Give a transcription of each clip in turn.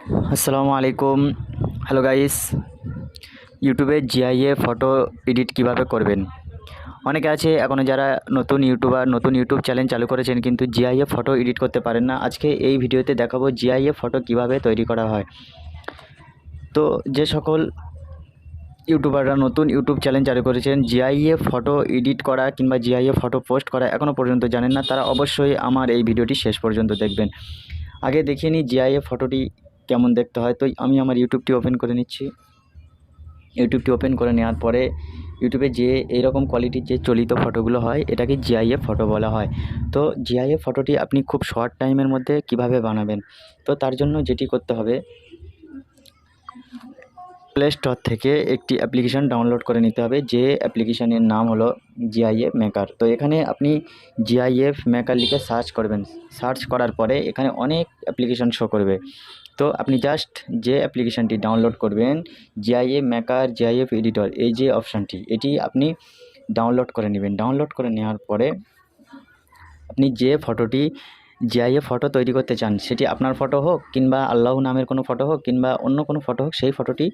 আসসালামু আলাইকুম। Hello guys ইউটিউবে জিআইএ ফটো এডিট কীভাবে করবেন? অনেকে আছে এখনও যারা নতুন ইউটিউবার নতুন ইউটিউব চ্যানেল চালু করেছেন কিন্তু জিআইএ ফটো এডিট করতে পারেন না। আজকে এই ভিডিওতে দেখাবো জিআইএ ফটো কীভাবে তৈরি করা হয়। তো যে সকল ইউটিউবাররা নতুন ইউটিউব চ্যানেল চালু করেছেন জিআইএ ফটো এডিট করা কিংবা জিআইএ ফটো পোস্ট করা এখনও পর্যন্ত জানেন না, তারা অবশ্যই আমার এই ভিডিওটি শেষ পর্যন্ত দেখবেন। আগে দেখিয়ে নিই জিআইএ ফটোটি কেমন দেখতে হয়, তো আমি আমার ইউটিউবটি ওপেন করে নিচ্ছি। ইউটিউবটি ওপেন করে নেওয়ার পরে ইউটিউবে যে এইরকম কোয়ালিটির যে চলিত ফটোগুলো হয়, এটাকে জিআইএফ ফটো বলা হয়। তো জিআইএফ ফটোটি আপনি খুব শর্ট টাইমের মধ্যে কীভাবে বানাবেন? তো তার জন্য যেটি করতে হবে প্লে স্টোর থেকে একটি অ্যাপ্লিকেশান ডাউনলোড করে নিতে হবে, যে অ্যাপ্লিকেশানের নাম হলো জিআইএফ মেকার তো এখানে আপনি জিআইএফ মেকার লিখে সার্চ করবেন। সার্চ করার পরে এখানে অনেক অ্যাপ্লিকেশান শো করবে। তো আপনি জাস্ট যে অ্যাপ্লিকেশানটি ডাউনলোড করবেন জিআইএফ মেকার জিআইএফ এডিটর এই যে অপশানটি এটি আপনি ডাউনলোড করে নেবেন। ডাউনলোড করে নেওয়ার পরে আপনি যে ফটোটি জিআইএফ ফটো তৈরি করতে চান, সেটি আপনার ফটো হোক কিংবা আল্লাহ নামের কোনো ফটো হোক কিংবা অন্য কোনো ফটো হোক, সেই ফটোটি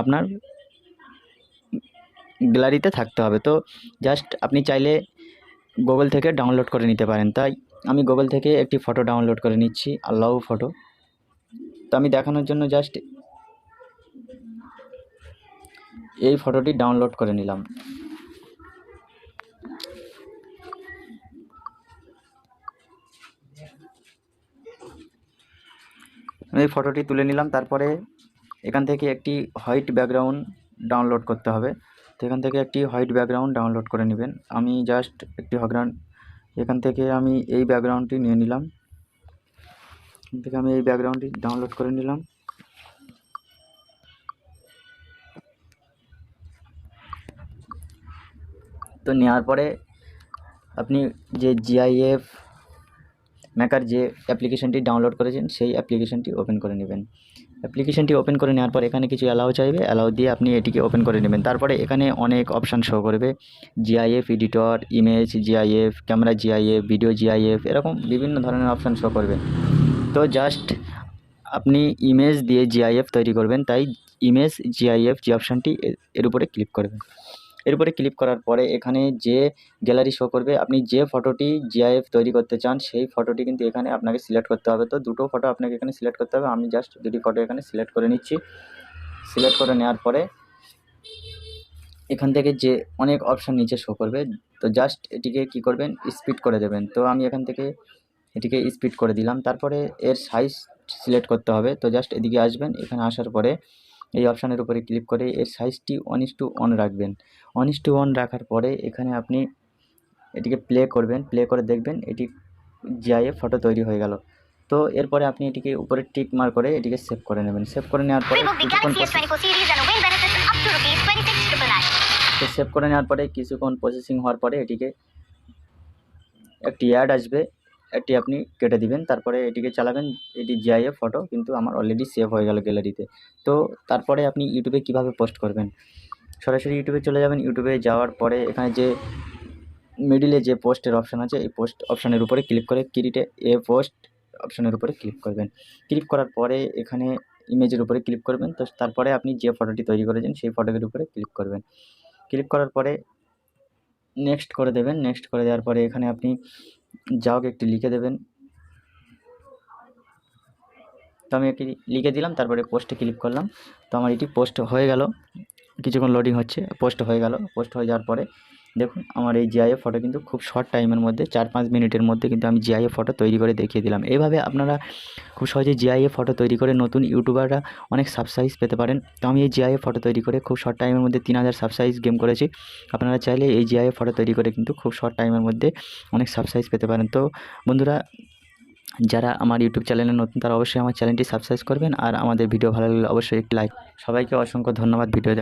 আপনার গ্যালারিতে থাকতে হবে। তো জাস্ট আপনি চাইলে গুগল থেকে ডাউনলোড করে নিতে পারেন। তাই আমি গুগল থেকে একটি ফটো ডাউনলোড করে নিচ্ছি, আল্লাহ ফটো তো আমি দেখানোর জন্য জাস্ট এই ফটোটি ডাউনলোড করে নিলাম। এই ফটোটি তুলে নিলাম, তারপরে এখান থেকে একটি হোয়াইট ব্যাকগ্রাউন্ড ডাউনলোড করতে হবে। তো এখান থেকে একটি হোয়াইট ব্যাকগ্রাউন্ড ডাউনলোড করে নেবেন। আমি জাস্ট একটি ব্যাকগ্রাউন্ড এখান থেকে আমি এই ব্যাকগ্রাউন্ডটি নিয়ে নিলাম। এখান থেকে আমি এই ব্যাকগ্রাউন্ডটি ডাউনলোড করে নিলাম। তো নেওয়ার পরে আপনি যে জিআইএফ মেকার যে অ্যাপ্লিকেশনটি ডাউনলোড করেছেন, সেই অ্যাপ্লিকেশনটি ওপেন করে নেবেন। অ্যাপ্লিকেশনটি ওপেন করে নেওয়ার পর এখানে কিছু অ্যালাউ চাইবে। অ্যালাউ দিয়ে আপনি এটিকে ওপেন করে নেবেন। তারপরে এখানে অনেক অপশান শো করবে। GIF editor image GIF camera GIF video GIF এরকম বিভিন্ন ধরনের অপশান শো করবে। তো জাস্ট আপনি ইমেজ দিয়ে জিআইএফ তৈরি করবেন, তাই ইমেজ জিআইএফ যে অপশানটি এর উপরে ক্লিক করবেন। এর উপরে ক্লিক করার পরে এখানে যে গ্যালারি শো করবে, আপনি যে ফটোটি জিআইএফ তৈরি করতে চান, সেই ফটোটি কিন্তু এখানে আপনাকে সিলেক্ট করতে হবে। তো দুটো ফটো আপনাকে এখানে সিলেক্ট করতে হবে। আমি জাস্ট দুটি ফটো এখানে সিলেক্ট করে নিচ্ছি। সিলেক্ট করে নেওয়ার পরে এখান থেকে যে অনেক অপশান নিচে শো করবে, তো জাস্ট এটিকে কি করবেন স্পিড করে দেবেন। তো আমি এখান থেকে এটিকে স্পিড করে দিলাম। তারপরে এর সাইজ সিলেক্ট করতে হবে। তো জাস্ট এদিকে আসবেন। এখানে আসার পরে এই অপশানের উপরে ক্লিক করে এর সাইজটি ওয়ান ইস টু ওয়ান রাখবেন। ওয়ান ইস টু ওয়ান রাখার পরে এখানে আপনি এটিকে প্লে করবেন। প্লে করে দেখবেন এটি জিআইএফ ফটো তৈরি হয়ে গেল। তো এরপরে আপনি এটিকে উপরে টিক মার করে এটিকে সেভ করে নেবেন। সেভ করে নেওয়ার পরে কিছুক্ষণ Galaxy S24 series and win benefits up to rupees 26,999. তো সেভ করে নেওয়ার পরে কিছুক্ষণ প্রসেসিং হওয়ার পরে এটিকে একটি অ্যাড আসবে। একটি আপনি কেটে দিবেন, তারপরে এটিকে চালাবেন, এটি জিআইএফ ফটো কিন্তু আমার অলরেডি সেভ হয়ে গেল গ্যালারিতে তো তারপরে আপনি ইউটিউবে কীভাবে পোস্ট করবেন? সরাসরি ইউটিউবে চলে যাবেন ইউটিউবে যাওয়ার পরে এখানে যে মিডিলে যে পোস্টের অপশান আছে, এই পোস্ট অপশানের উপরে ক্লিক করে কিরিটে এ পোস্ট অপশানের উপরে ক্লিক করবেন। ক্লিক করার পরে এখানে ইমেজের উপরে ক্লিক করবেন, তো তারপরে আপনি যে ফটোটি তৈরি করেছেন, সেই ফটোটির উপরে ক্লিক করবেন। ক্লিক করার পরে নেক্সট করে দেবেন নেক্সট করে দেওয়ার পরে এখানে আপনি যা হোক একটি লিখে দেবেন। তো আমি একটি লিখে দিলাম, তারপরে পোস্টে ক্লিক করলাম। তো আমার এটি পোস্ট হয়ে গেল। কিছুক্ষণ লোডিং হচ্ছে পোস্ট হয়ে গেল। পোস্ট হয়ে যাওয়ার পরে দেখুন, আমার এই জিআইএফ ফটো কিন্তু খুব শর্ট টাইমের মধ্যে, চার পাঁচ মিনিটের মধ্যে কিন্তু আমি জিআইএফ ফটো তৈরি করে দেখিয়ে দিলাম। এইভাবে আপনারা খুব সহজে জিআইএফ ফটো তৈরি করে নতুন ইউটিউবাররা অনেক সাবসাইজ পেতে পারেন। তো আমি এই জিআইএফ ফটো তৈরি করে খুব শর্ট টাইমের মধ্যে তিন হাজার সাবসাইজ গেম করেছি। আপনারা চাইলে এই জিআইএফ ফটো তৈরি করে কিন্তু খুব শর্ট টাইমের মধ্যে অনেক সাবসাইজ পেতে পারেন। তো বন্ধুরা, যারা আমার ইউটিউব চ্যানেলে নতুন, তারা অবশ্যই আমার চ্যানেলটি সাবস্ক্রাইব করবেন। আর আমাদের ভিডিও ভালো লাগলে অবশ্যই একটি লাইক সবাইকে অসংখ্য ধন্যবাদ ভিডিও